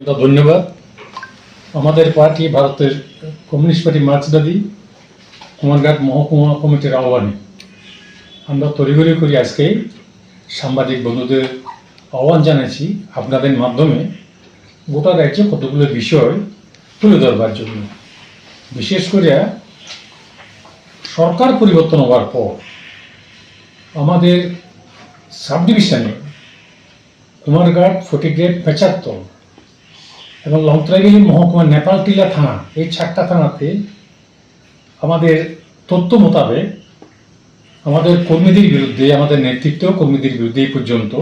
ধন্যবাদ। আমাদের পার্টি ভারতের কমিউনিস্ট পার্টি মার্চবাদী কুমারঘাট মহকুমা কমিটির আহ্বানে। আমরা তড়িঘড়ি করি আজকে সাংবাদিক বন্ধুদের আহ্বান জানাচ্ছি আপনাদের মাধ্যমে গোটা রাজ্যে কতগুলো বিষয় তুলে ধরবার জন্য। বিশেষ করে সরকার পরিবর্তন হওয়ার পর আমাদের সাব ডিভিশনে কুমারঘাট ফটিকগেট পেচারতল এবং লংত্রাগিরি মহকুমা নেপালটিলা থানা, এই চারটা থানাতে আমাদের তথ্য মোতাবেক আমাদের কর্মীদের বিরুদ্ধে, আমাদের নেতৃত্ব কর্মীদের বিরুদ্ধে এই পর্যন্ত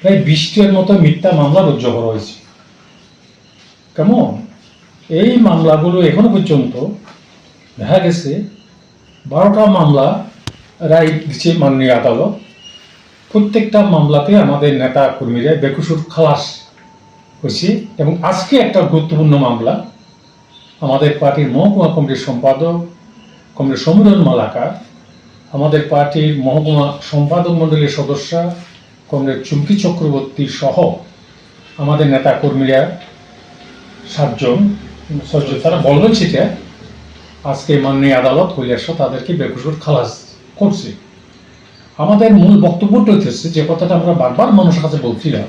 প্রায় বিশটির মতো মিথ্যা মামলা রুজ্জ করা হয়েছে। কেমন? এই মামলাগুলো এখনও পর্যন্ত দেখা গেছে, বারোটা মামলা রায় দিচ্ছে মাননীয় আদালত। প্রত্যেকটা মামলাতে আমাদের নেতা কর্মীরা বেকুসুর খালাস হয়েছে এবং আজকে একটা গুরুত্বপূর্ণ মামলা আমাদের পার্টির মহকুমা কমিটির সম্পাদক কমিটির সমীরণ মালাকার, আমাদের পার্টির মহকুমা সম্পাদক মণ্ডলীর সদস্য কমরেড চুমকি চক্রবর্তী সহ আমাদের নেতা কর্মীরা সাতজন তারা বলবেন সেটা আজকে মাননীয় আদালত কৈলাস তাদেরকে বেকুসুর খালাস করছে। আমাদের মূল বক্তব্যটা হচ্ছে যে কথাটা আমরা বারবার মানুষের কাছে বলছিলাম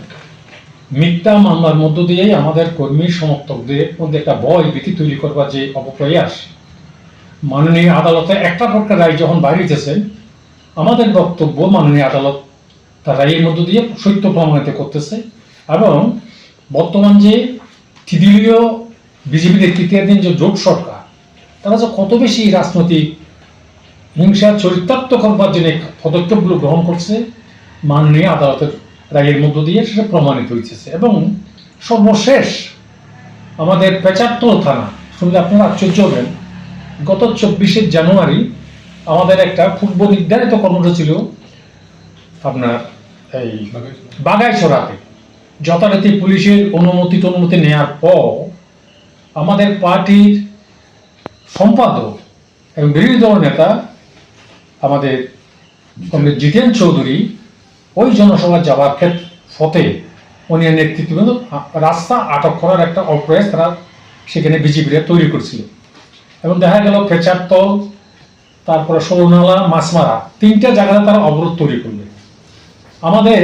মিথ্যা মামলার মধ্য দিয়েই আমাদের কর্মী সমর্থকদের মধ্যে একটা ভয় ভীতি তৈরি করবার যে অপপ্রয়াস। মাননীয় আদালতে একটা প্রকার রায় যখন বাইরেছেন আমাদের বক্তব্য মাননীয় আদালত তার রায়ের মধ্য দিয়ে সত্য প্রমাণিত করতেছে এবং বর্তমান যে তৃতীয় বিজেপি নেতৃত্বাধীন যে জোট সরকার, তারা যে কত বেশি রাজনৈতিক হিংসা চরিতার্থ করবার জন্য পদক্ষেপগুলো গ্রহণ করছে, মাননীয় আদালতের রায়ের মধ্য দিয়ে সেটা প্রমাণিত হয়েছে এবং সর্বশেষ আমাদের পেচারতল থানা, শুনলে আপনারা আশ্চর্য হবেন, গত চব্বিশে জানুয়ারি আমাদের একটা পূর্ব নির্ধারিত কর্মসূচি ছিল আপনার এই বাগাইছড়াতে যথারীতি পুলিশের অনুমতি টনুমতি নেওয়ার পর আমাদের পার্টির সম্পাদক এবং বিরোধী দল নেতা আমাদের জিতেন চৌধুরী ওই জনসভা যাওয়ার ক্ষেত্রে ফতে। উনি নেতৃত্ব রাস্তা আটক করার একটা অপ্রয়াস তারা সেখানে বিজেপিরা তৈরি করছিল। এবং দেখা গেল ফেচারতল তারপরে সরুনালা মাছমারা, তিনটা জায়গায় তারা অবরোধ তৈরি করবে আমাদের